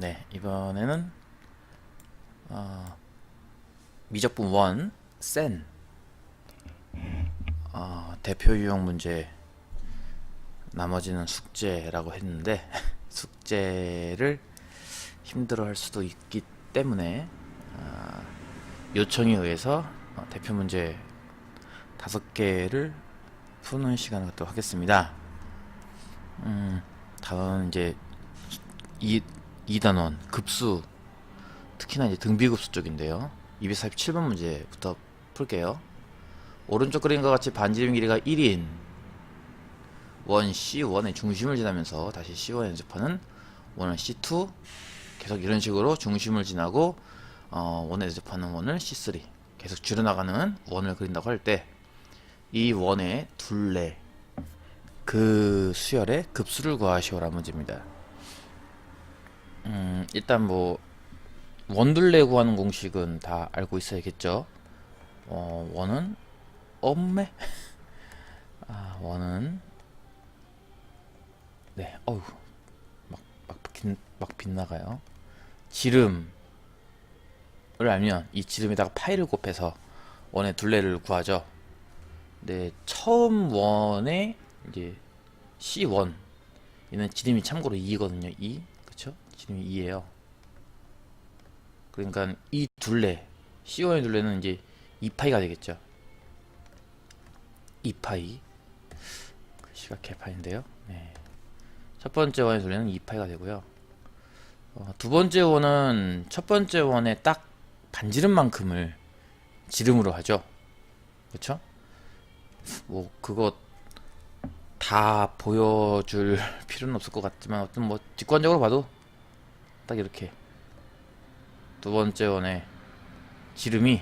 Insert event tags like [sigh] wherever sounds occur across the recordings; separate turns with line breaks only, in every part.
네, 이번에는 어, 미적분 원센 어, 대표 유형 문제 나머지는 숙제라고 했는데 [laughs] 숙제를 힘들어 할 수도 있기 때문에 어, 요청에 의해서 어, 대표 문제 다섯 개를 푸는 시간을 갖도록 하겠습니다. 음, 다음 이제 이 2단원 급수 특히나 이제 등비급수 쪽인데요. 247번 문제부터 풀게요. 오른쪽 그림과 같이 반지름 길이가 1인 원 C1의 중심을 지나면서 다시 C1에 연접하는 원을 C2 계속 이런 식으로 중심을 지나고 어, 원에 연접하는 원을 C3 계속 줄여나가는 원을 그린다고 할 때 이 원의 둘레 그 수열의 급수를 구하시오라 문제입니다. 음, 일단 뭐 원둘레 구하는 공식은 다 알고 있어야겠죠. 어, 원은 엄매. [laughs] 아, 원은 네, 어우, 막막 빗, 막 빗나가요. 지름을 알면 이 지름에다가 파이를 곱해서 원의 둘레를 구하죠. 네, 처음 원의 이제 C1 얘는 지름이 참고로 2거든요. 2 그쵸? 지름이 2예요. 그러니까 이 둘레 C1의 둘레는 이제 2파이가 되겠죠. 2파이 글씨가 개파인데요. 네. 첫 번째 원의 둘레는 2파이가 되고요. 어, 두 번째 원은 첫 번째 원의 딱 반지름만큼을 지름으로 하죠. 그쵸? 뭐 그거 다 보여줄 [laughs] 필요는 없을 것 같지만 어떤 뭐 직관적으로 봐도 딱 이렇게 두 번째 원의 지름이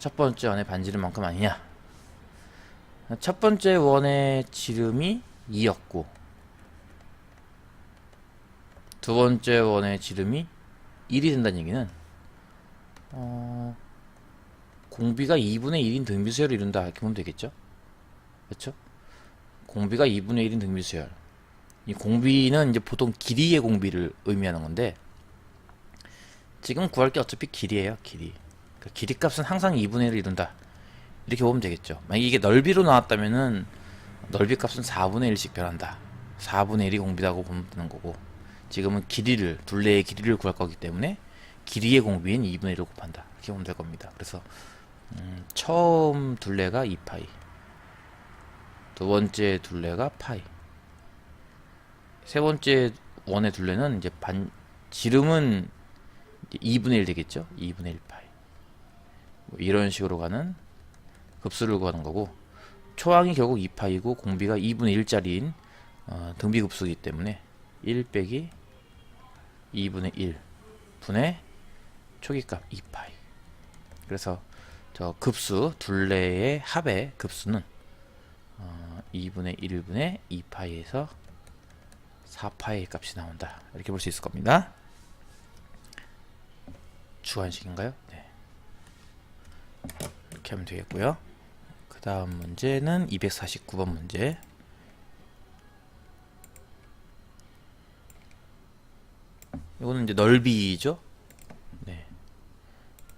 첫 번째 원의 반지름만큼 아니냐 첫 번째 원의 지름이 2였고 두 번째 원의 지름이 1이 된다는 얘기는 어, 공비가 2분의 1인 등비수열을 이룬다 이렇게 보면 되겠죠 그렇죠? 공비가 2분의 1인 등비수열. 이 공비는 이제 보통 길이의 공비를 의미하는 건데 지금 구할 게 어차피 길이에요, 길이. 그 길이 값은 항상 2분의 1을 이룬다. 이렇게 보면 되겠죠. 만약 이게 넓이로 나왔다면은 넓이 값은 4분의 1씩 변한다. 4분의 1이 공비라고 보면 되는 거고 지금은 길이를 둘레의 길이를 구할 거기 때문에 길이의 공비인 2분의 1을 곱한다. 이렇게 보면 될 겁니다. 그래서 음, 처음 둘레가 2파이 두 번째 둘레가 파이. 세 번째 원의 둘레는 이제 반 지름은 이제 2분의 1 되겠죠? 2분의 1 파이. 뭐 이런 식으로 가는 급수를 구하는 거고 초항이 결국 2파이고 공비가 2분의 1짜리인 어, 등비 급수이기 때문에 1 빼기 2분의 1 분의 초기값 2파이. 그래서 저 급수 둘레의 합의 급수는 어, 2분의 1분의 2파이에서 4파이 값이 나온다. 이렇게 볼 수 있을 겁니다. 주관식인가요? 네. 이렇게 하면 되겠고요. 그 다음 문제는 249번 문제. 이거는 이제 넓이죠. 네.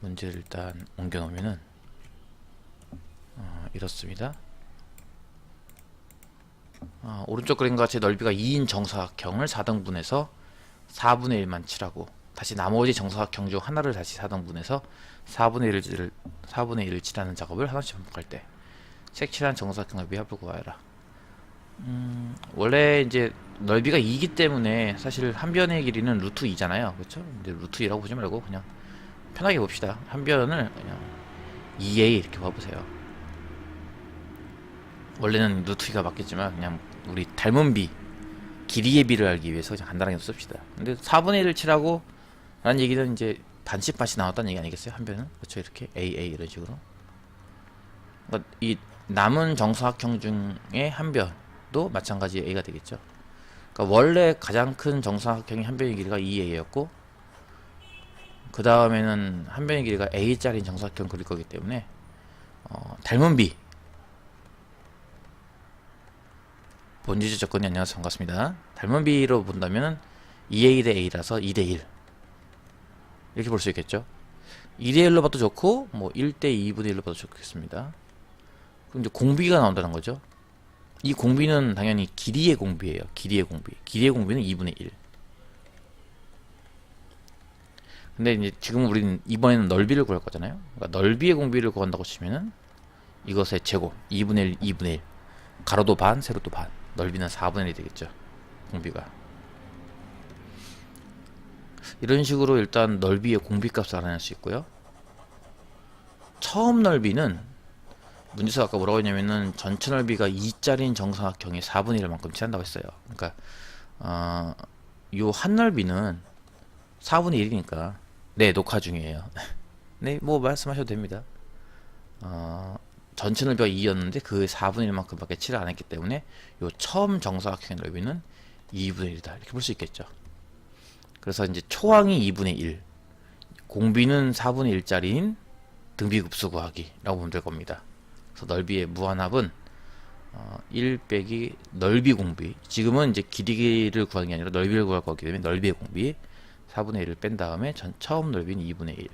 문제를 일단 옮겨 놓으면은 어, 이렇습니다. 어, 오른쪽 그림과 같이 넓이가 2인 정사각형을 4등분해서 4분의 1만 칠하고 다시 나머지 정사각형 중 하나를 다시 4등분해서 4분의 1을 4분의 1을 칠하는 작업을 하나씩 반복할 때 색칠한 정사각형 넓이 합을 구하여라. 음, 원래 이제 넓이가 2이기 때문에 사실 한 변의 길이는 루트 2잖아요. 그렇죠? 근데 루트 2라고 보지 말고 그냥 편하게 봅시다. 한 변을 그냥 2a 이렇게 봐보세요. 원래는 루트가 맞겠지만 그냥 우리 닮은 비 길이의 비를 알기 위해서 그냥 간단하게 씁시다. 근데 4분의 1을 칠하고 라는 얘기는 이제 반씩 반씩 나왔다는 얘기 아니겠어요? 한 변은 그렇죠 이렇게 A A 이런 식으로. 그러니까 이 남은 정사각형 중에 한 변도 마찬가지 A가 되겠죠. 그러니까 원래 가장 큰 정사각형의 한 변의 길이가 2A였고 그 다음에는 한 변의 길이가 A짜리 정사각형 그릴 거기 때문에 어, 닮은 비 본지적 접근이 안녕하세요 반갑습니다. 닮은 비로 본다면 2a 대 a라서 2 대 1 이렇게 볼 수 있겠죠? 2 대 1로 봐도 좋고 뭐 1 대 2분의 1로 봐도 좋겠습니다. 그럼 이제 공비가 나온다는 거죠? 이 공비는 당연히 길이의 공비예요. 길이의 공비. 길이의 공비는 2분의 1 근데 이제 지금 우리는 이번에는 넓이를 구할 거잖아요. 그러니까 넓이의 공비를 구한다고 치면은 이것의 제곱 2분의 1 2분의 1 가로도 반 세로도 반 넓이는 4분의 1이 되겠죠. 공비가. 이런 식으로 일단 넓이의 공비값을 알아낼 수 있고요. 처음 넓이는 문제에서 아까 뭐라고 했냐면은 전체 넓이가 2짜리인 정사각형이 4분의 1만큼 취한다고 했어요. 그러니까 어, 요한 넓이는 4분의 1이니까 네 녹화 중이에요. [laughs] 네 뭐 말씀하셔도 됩니다. 어, 전체 넓이가 2였는데 그 4분의 1만큼밖에 칠을 안 했기 때문에 요 처음 정사각형의 넓이는 2분의 1이다. 이렇게 볼 수 있겠죠. 그래서 이제 초항이 2분의 1 공비는 4분의 1짜리인 등비급수 구하기 라고 보면 될 겁니다. 그래서 넓이의 무한합은 어, 1 빼기 넓이 공비. 지금은 이제 길이를 구하는 게 아니라 넓이를 구할 거기 때문에 넓이의 공비. 4분의 1을 뺀 다음에 전 처음 넓이는 2분의 1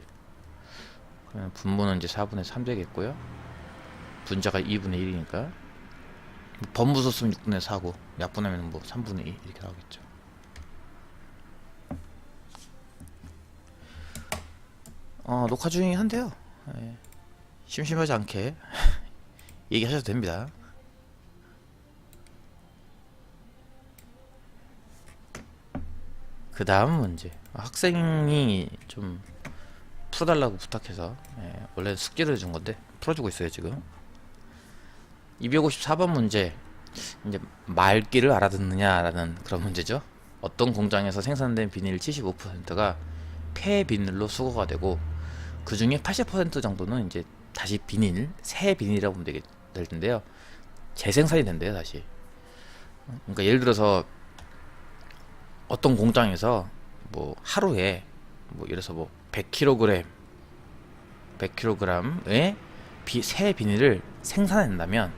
그러면 분모는 이제 4분의 3 되겠고요 분자가 2분의 1이니까. 번부수 쓰면 6분의 4고 약분하면 뭐 3분의 2 이렇게 나오겠죠. 어 녹화 중이긴 한데요. 예, 심심하지 않게 [laughs] 얘기하셔도 됩니다. 그 다음 문제 학생이 좀 풀어달라고 부탁해서 예, 원래 숙제를 준 건데 풀어주고 있어요 지금 254번 문제 이제 말귀를 알아듣느냐라는 그런 문제죠. 어떤 공장에서 생산된 비닐 75%가 폐 비닐로 수거가 되고 그 중에 80% 정도는 이제 다시 비닐 새 비닐이라고 보면 되게 될 텐데요. 재생산이 된대요 다시. 그러니까 예를 들어서 어떤 공장에서 뭐 하루에 뭐 들어서 뭐 100kg 100kg의 비, 새 비닐을 생산한다면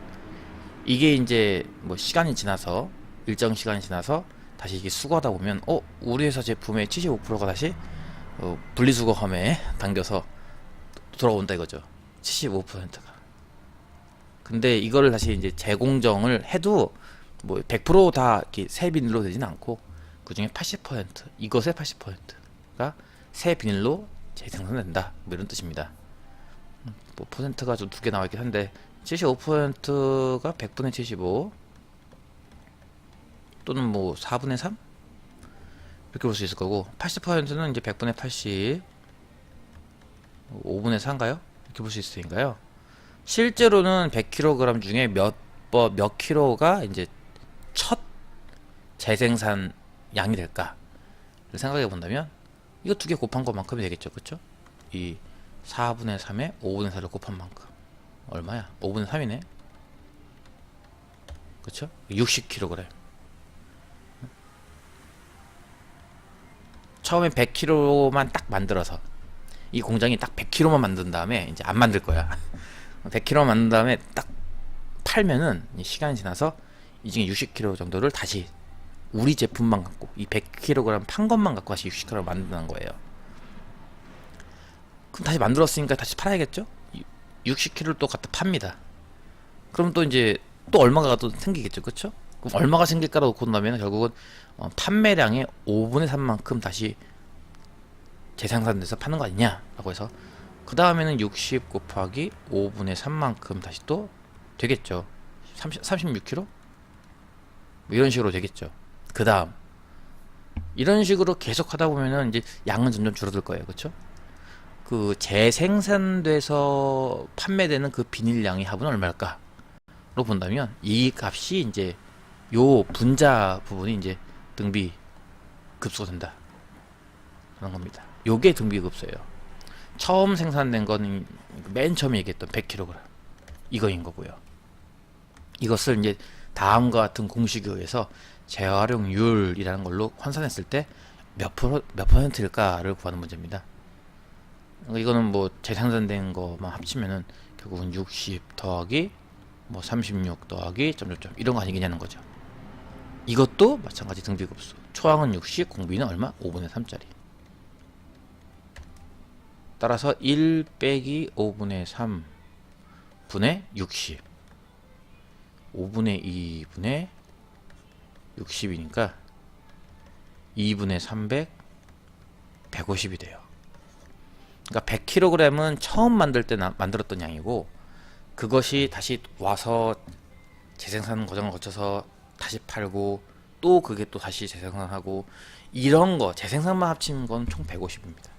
이게 이제 뭐 시간이 지나서 일정 시간이 지나서 다시 이게 수거하다 보면 어 우리 회사 제품의 75%가 다시 어, 분리수거함에 담겨서 돌아온다 이거죠. 75%가. 근데 이거를 다시 이제 재공정을 해도 뭐 100%다 이렇게 새 비닐로 되진 않고 그 중에 80% 이것의 80%가 새 비닐로 재생산된다. 뭐 이런 뜻입니다. 음, 뭐 퍼센트가 좀 두 개 나와 있긴 한데 75%가 100분의 75 또는 뭐 4분의 3 이렇게 볼 수 있을 거고 80%는 이제 100분의 80 5분의 4인가요? 이렇게 볼 수 있으니까요 실제로는 100kg 중에 몇, 뭐, 몇 킬로가 이제 첫 재생산 양이 될까? 를 생각해 본다면 이거 두 개 곱한 것만큼이 되겠죠. 그쵸? 이 4분의 3에 5분의 4를 곱한 만큼 얼마야? 5분의 3이네 그쵸? 60kg 처음에 100kg만 딱 만들어서 이 공장이 딱 100kg만 만든 다음에 이제 안 만들 거야 [laughs] 100kg 만든 다음에 딱 팔면은 이 시간이 지나서 이 중에 60kg 정도를 다시 우리 제품만 갖고 이 100kg 판 것만 갖고 다시 60kg 만드는 거예요. 그럼 다시 만들었으니까 다시 팔아야겠죠? 60kg를 또 갖다 팝니다. 그럼 또 이제 또 얼마가 또 생기겠죠, 그렇죠? 그럼 얼마가 생길까로 놓고 나면 결국은 어, 판매량의 5분의 3만큼 다시 재생산돼서 파는 거 아니냐라고 해서 그 다음에는 60 곱하기 5분의 3만큼 다시 또 되겠죠. 30, 36kg? 뭐 이런 식으로 되겠죠. 그 다음 이런 식으로 계속 하다 보면은 이제 양은 점점 줄어들 거예요. 그렇죠? 그 재생산돼서 판매되는 그 비닐량의 합은 얼마일까? 로 본다면 이 값이 이제 요 분자 부분이 이제 등비 급수가 된다. 그런 겁니다. 요게 등비 급수예요. 처음 생산된 거는 맨 처음에 얘기했던 100kg 이거인 거고요. 이것을 이제 다음과 같은 공식에 의해서 재활용률이라는 걸로 환산했을 때 몇 프로 몇 퍼센트일까를 구하는 문제입니다. 그러니까 이거는 뭐 재생산된 거만 합치면은 결국은 60 더하기 뭐 36 더하기 점점점 이런 거 아니겠냐는 거죠. 이것도 마찬가지 등비급수. 초항은 60, 공비는 얼마? 5분의 3짜리. 따라서 1 빼기 5분의 3 분의 60. 5분의 2분의 60이니까 2분의 300 150이 돼요. 그러니까 100kg은 처음 만들 때 나- 만들었던 양이고 그것이 다시 와서 재생산 과정을 거쳐서 다시 팔고 또 그게 또 다시 재생산하고 이런 거 재생산만 합치는 건총 150입니다.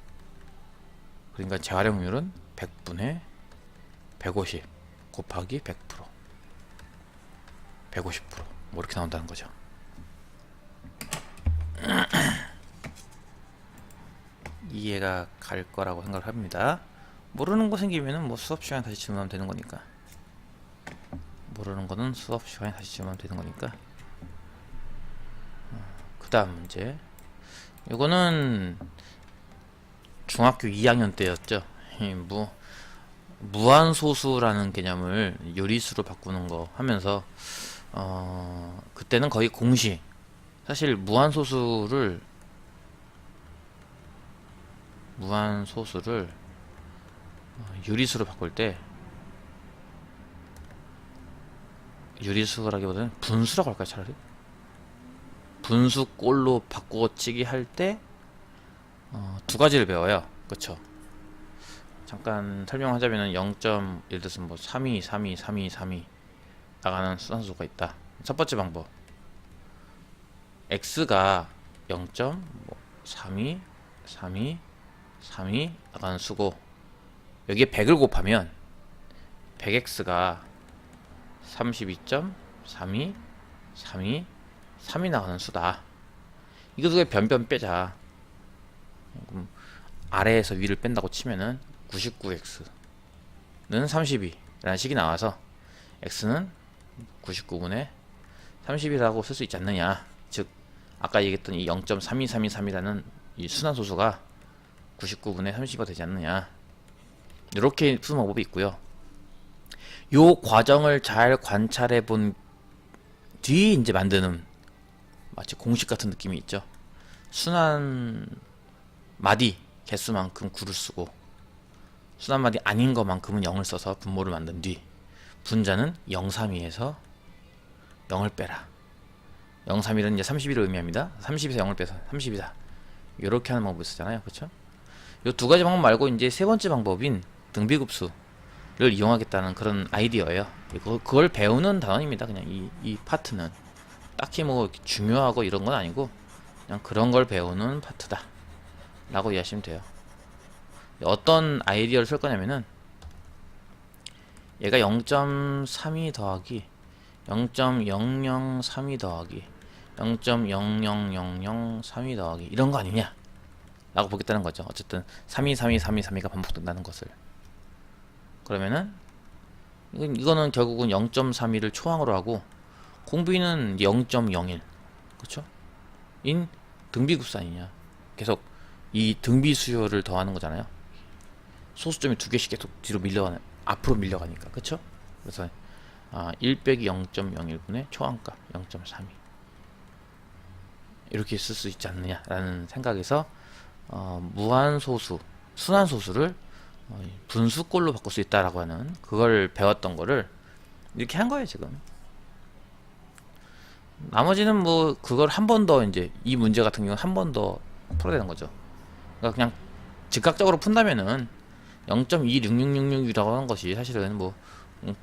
그러니까 재활용률은 100분의 150 곱하기 100% 150%뭐 이렇게 나온다는 거죠. [clears throat] 이해가 갈 거라고 생각을 합니다. 모르는 거 생기면은 뭐 수업 시간에 다시 질문하면 되는 거니까. 모르는 거는 수업 시간에 다시 질문하면 되는 거니까. 그 다음 문제. 이거는 중학교 2학년 때였죠. 이 무, 무한소수라는 개념을 요리수로 바꾸는 거 하면서, 어, 그때는 거의 공식. 사실 무한소수를 무한소수를 어, 유리수로 바꿀 때 유리수라기보다는 분수라고 할까요 차라리 분수꼴로 바꾸어치기 할때 어, 두 가지를 배워요 그쵸 잠깐 설명하자면은 0. 예를 들어서 뭐 32, 32, 32, 32 나가는 수단수가 있다 첫 번째 방법 x가 0. 뭐 32, 32 3이 나가는 수고. 여기에 100을 곱하면 100x가 32.32 32 3이 나가는 수다. 이거 두 개 변변 빼자. 그럼 아래에서 위를 뺀다고 치면은 99x는 32라는 식이 나와서 x는 99분의 30이라고 쓸 수 있지 않느냐. 즉 아까 얘기했던 이 0.32323이라는 이 순환소수가 99분의 30이 되지 않느냐. 이렇게 푸는 방법이 있고요. 요 과정을 잘 관찰해 본 뒤 이제 만드는 마치 공식 같은 느낌이 있죠. 순환 마디 개수만큼 9를 쓰고 순환 마디 아닌 것만큼은 0을 써서 분모를 만든 뒤 분자는 0, 3,2에서 0을 빼라. 0, 3, 1은 이제 31을 의미합니다. 30에서 0을 빼서 30이다. 이렇게 하는 방법이 있었잖아요. 그렇죠? 요두 가지 방법 말고 이제 세 번째 방법인 등비급수를 이용하겠다는 그런 아이디어예요. 그걸 배우는 단원입니다. 그냥 이, 이 파트는 딱히 뭐 중요하고 이런 건 아니고 그냥 그런 걸 배우는 파트다. 라고 이해하시면 돼요. 어떤 아이디어를 쓸 거냐면은 얘가 0.32 더하기 0.0032 더하기 0.000032 더하기 이런 거 아니냐? 라고 보겠다는 거죠. 어쨌든 32, 32, 32, 32가 반복된다는 것을. 그러면은 이거는 결국은 0.32를 초항으로 하고 공비는 0.01 그렇죠? 인 아니냐. 계속 이 등비 수요를 더하는 거잖아요. 소수점이 두 개씩 계속 뒤로 밀려가는 앞으로 밀려가니까 그렇죠? 그래서 아, 1 빼기 0.01분의 초항값 0.32 이렇게 쓸 수 있지 않느냐라는 생각에서 어, 무한소수, 순환소수를 어, 분수꼴로 바꿀 수 있다라고 하는 그걸 배웠던 거를 이렇게 한 거예요 지금. 나머지는 뭐 그걸 한 번 더 이제 이 문제 같은 경우는 한 번 더 풀어야 되는 거죠. 그러니까 그냥 즉각적으로 푼다면은 0.26666이라고 하는 것이 사실은 뭐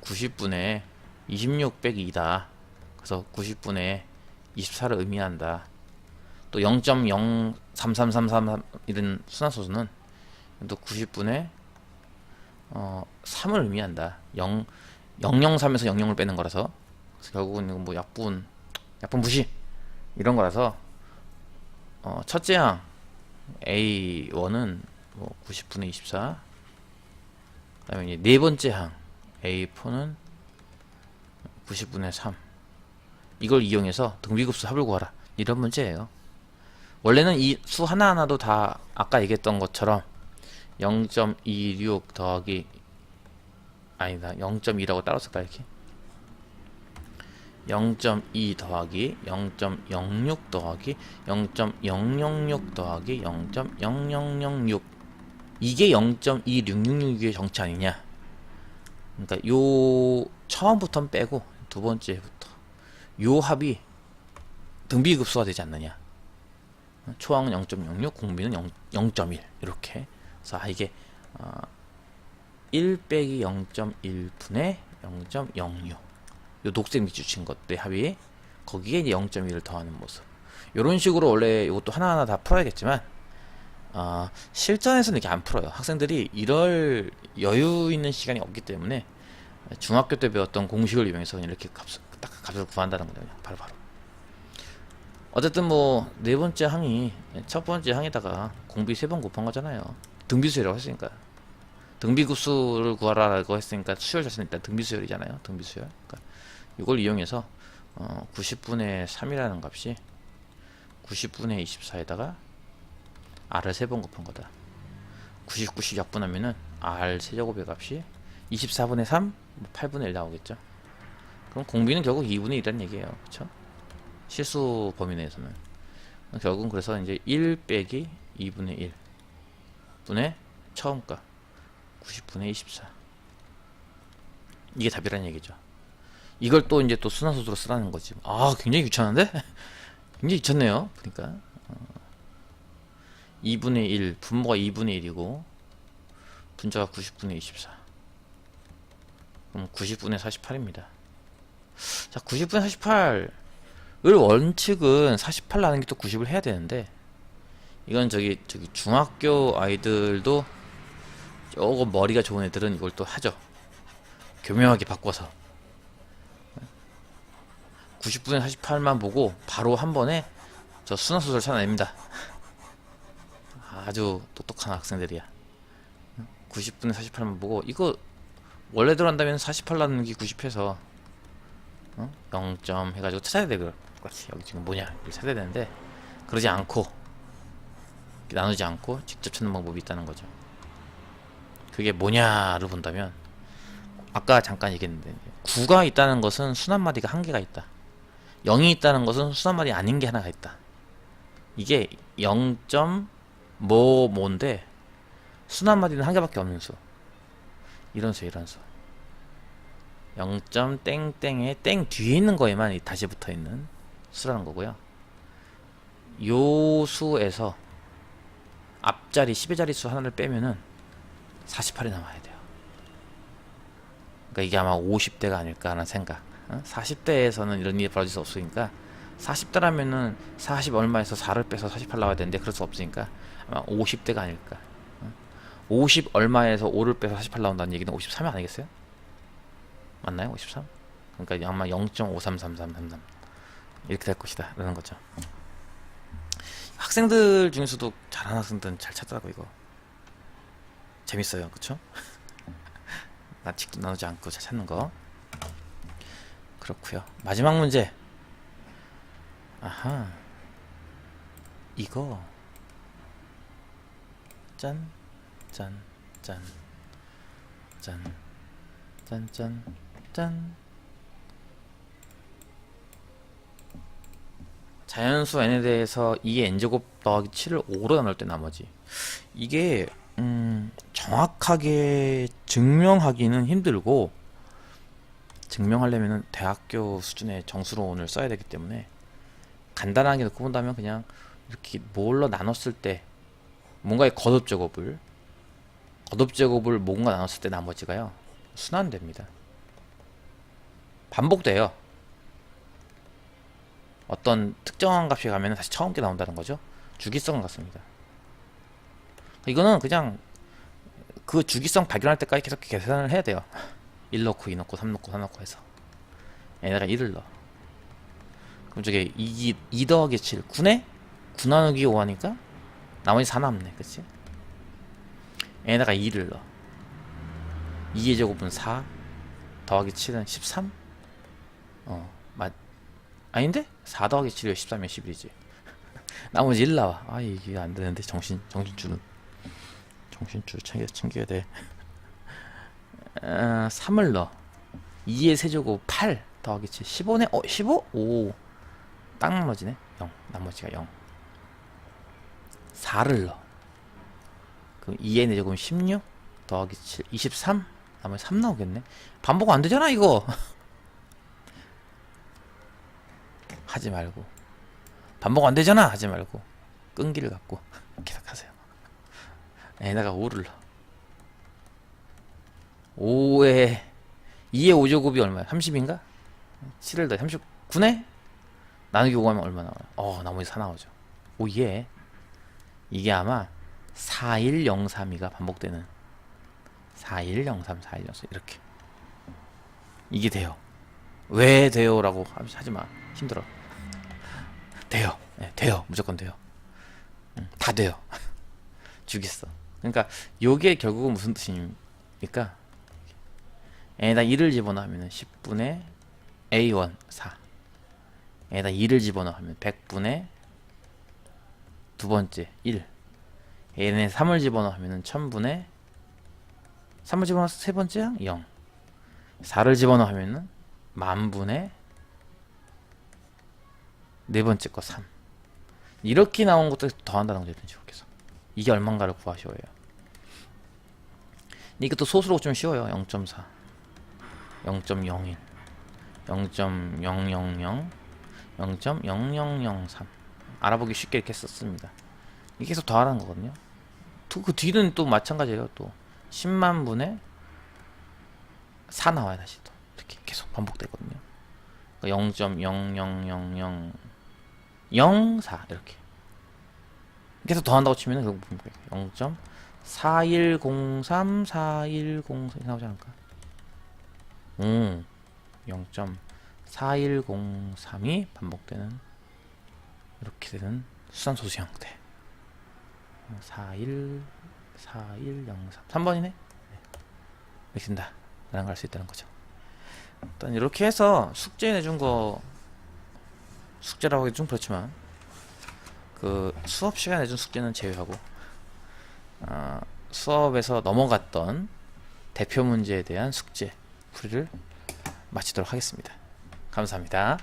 90분의 26 빼기 2다. 그래서 90분의 24를 의미한다. 또 0.03333 이런 순환소수는 또 90분의 어 3을 의미한다. 0 003에서 00을 빼는 거라서 그래서 결국은 이거 뭐 약분 약분 무시 이런 거라서 어 첫째 항 A1은 뭐 90분의 24 그다음에 이제 네 번째 항 A4는 90분의 3 이걸 이용해서 등비급수 합을 구하라 이런 문제예요. 원래는 이 수 하나하나도 다 아까 얘기했던 것처럼 0.26 더하기 아니다 0.2라고 따로 쓸까 이렇게? 0.2 더하기 0.06 더하기 0.006 더하기 0.0006 이게 0.2666의 정치 아니냐? 그러니까 요 처음부터 빼고 두 번째부터 요 합이 등비급수가 되지 않느냐 초항은 0.06 공비는 0, 0.1 이렇게. 그래서 아 이게 어, 1 빼기 0.1분의 0.06 요 녹색 밑줄 친 것들 합이. 거기에 이제 0.1을 더하는 모습. 이런 식으로 원래 이것도 하나하나 다 풀어야겠지만 아 실전에서는 이렇게 안 풀어요. 학생들이 이럴 여유 있는 시간이 없기 때문에 중학교 때 배웠던 공식을 이용해서 이렇게 값을 딱 값을 구한다는 거예요. 그냥 바로 바로 어쨌든 뭐 네 번째 항이 첫 번째 항에다가 공비 세 번 곱한 거잖아요. 등비수열이라고 했으니까. 등비급수를 구하라고 했으니까 수열 자체는 일단 등비수열이잖아요. 등비수열 그러니까 이걸 이용해서 어, 90분의 3이라는 값이 90분의 24에다가 r을 세 번 곱한 거다. 90, 90 약분하면은 r 세제곱의 값이 24분의 3, 8분의 1 나오겠죠. 그럼 공비는 결국 2분의 1이라는 얘기예요. 그쵸? 실수 범위 내에서는. 결국은 그래서 이제 1 빼기 2분의 1 분의 처음 값 90분의 24 이게 답이라는 얘기죠. 이걸 또 이제 또 순환소수로 쓰라는 거지. 아 굉장히 귀찮은데? [laughs] 굉장히 귀찮네요. 그러니까 어, 2분의 1 분모가 2분의 1이고 분자가 90분의 24 그럼 90분의 48입니다. 자 90분의 48을 원칙은 48 나는 게또 90을 해야 되는데 이건 저기 저기 중학교 아이들도 조금 머리가 좋은 애들은 이걸 또 하죠. 교묘하게 바꿔서 90분의 48만 보고 바로 한 번에 저 순환소설 찾아냅니다. 아주 똑똑한 학생들이야. 90분의 48만 보고 이거 원래대로 한다면 48 나누기 90 해서 어? 0점 해가지고 찾아야 돼 그걸 똑같이. 여기 지금 뭐냐? 이걸 찾아야 되는데. 그러지 않고 나누지 않고 직접 찾는 방법이 있다는 거죠. 그게 뭐냐를 본다면 아까 잠깐 얘기했는데 9가 있다는 것은 순한마디가 한 개가 있다. 0이 있다는 것은 순한마디 아닌 게 하나가 있다. 이게 0. 뭐 뭔데 순한마디는 한 개밖에 없는 수. 이런 수 이런 수. 0. 땡땡의 땡 뒤에 있는 거에만 이 다시 붙어 있는 수라는 거고요. 요 수에서 앞자리 10의 자릿수 하나를 빼면은 48이 남아야 돼요. 그러니까 이게 아마 50대가 아닐까 하는 생각. 어? 40대에서는 이런 일이 벌어질 수 없으니까 40대라면은 40 얼마에서 4를 빼서 48 나와야 되는데 그럴 수 없으니까 아마 50대가 아닐까. 어? 50 얼마에서 5를 빼서 48 나온다는 얘기는 53이 아니겠어요? 맞나요? 53? 그러니까 아마 0.533333 이렇게 될 것이다. 라는 거죠. 학생들 중에서도 잘하는 학생들은 잘 찾더라고 이거. 재밌어요. 그쵸? [laughs] 나직도 나누지 않고 잘 찾는 거. 그렇고요. 마지막 문제. 아하. 이거. 짠 짠 짠. 짠 짠 짠 짠 자연수 n에 대해서 2의 n제곱 더하기 7을 5로 나눌 때 나머지 이게 음, 정확하게 증명하기는 힘들고 증명하려면 대학교 수준의 정수론을 써야 되기 때문에 간단하게 놓고 본다면 그냥 이렇게 뭘로 나눴을 때 뭔가의 거듭 제곱을 거듭 제곱을 뭔가 나눴을 때 나머지가요 순환됩니다. 반복돼요. 어떤 특정한 값이 가면 다시 처음 게 나온다는 거죠. 주기성은 같습니다. 이거는 그냥 그 주기성 발견할 때까지 계속 계산을 해야 돼요. [laughs] 1 넣고 2 넣고 3 넣고 4 넣고 해서 얘네가 1을 넣어. 그럼 저게 2, 2 더하기 7 9네? 9 나누기 5 하니까 나머지 4 남네. 그치? 얘네가 2를 넣어. 2의 제곱은 4 더하기 7은 13? 어, 맞, 아닌데? 4 더하기 7이 13이면 11이지. 나머지 1 나와. 아, 이게 안 되는데, 정신, 정신줄은. 정신줄 챙겨, 챙겨야 돼. [laughs] 어, 3을 넣어. 2의 세제곱 8. 더하기 7 15네 어 15? 오딱 나머지네 0 나머지가 0 4를 넣어 그럼 2의 4제곱 16 더하기 7 23 나머지 3 나오겠네 반복 안 되잖아 이거 [laughs] 하지 말고. 반복 안 되잖아. 하지 말고. 끈기를 갖고 [laughs] 계속 하세요. 에다가 5를 넣어 5에 2의 5제곱이 얼마야? 30인가? 7을 더 39네? 나누기 5 하면 얼마 나와요? 어 나머지 4 나오죠. 오예 이게 아마 4103이가 반복되는 4103 4103 이렇게. 이게 돼요. 왜 돼요? 라고 하지마. 힘들어 돼요. 네, 돼요. 무조건 돼요. 응, 다 돼요. [laughs] 주겠어. 그러니까 요게 결국은 무슨 뜻입니까? 에다 2를 집어넣으면 10분의 A1 4 에다 2를 집어넣으면 100분의 두 번째 1 얘네 3을 집어넣으면 1000분의 3을 집어넣어서 세 번째 0 4를 집어넣으면 만분의 네 번째 거 3 이렇게 나온 것도 더한다는 거죠 지옥에서 이게 해요. 근데 이것도 소수로 좀 쉬워요. 0.4 0.01 0.000 0.0003 알아보기 쉽게 이렇게 썼습니다. 이게 계속 더하라는 거거든요. 또 그 뒤는 또 마찬가지예요 또. 10만 분의 4 나와요 다시 또. 이렇게 계속 반복되거든요 0.000004 이렇게. 계속 더한다고 치면은 그거 보면 0.4103 4103 나오지 않을까? 오, 0.4103이 반복되는 이렇게 되는 수산소수 형태 41 4103 3번이네? 네. 이렇게 된다 라는 걸 알 수 있다는 거죠. 일단 이렇게 해서 숙제 내준 거 숙제라고 하기 좀 그렇지만 그 수업 시간에 내준 숙제는 제외하고 어, 수업에서 넘어갔던 대표 문제에 대한 숙제 풀이를 마치도록 하겠습니다. 감사합니다.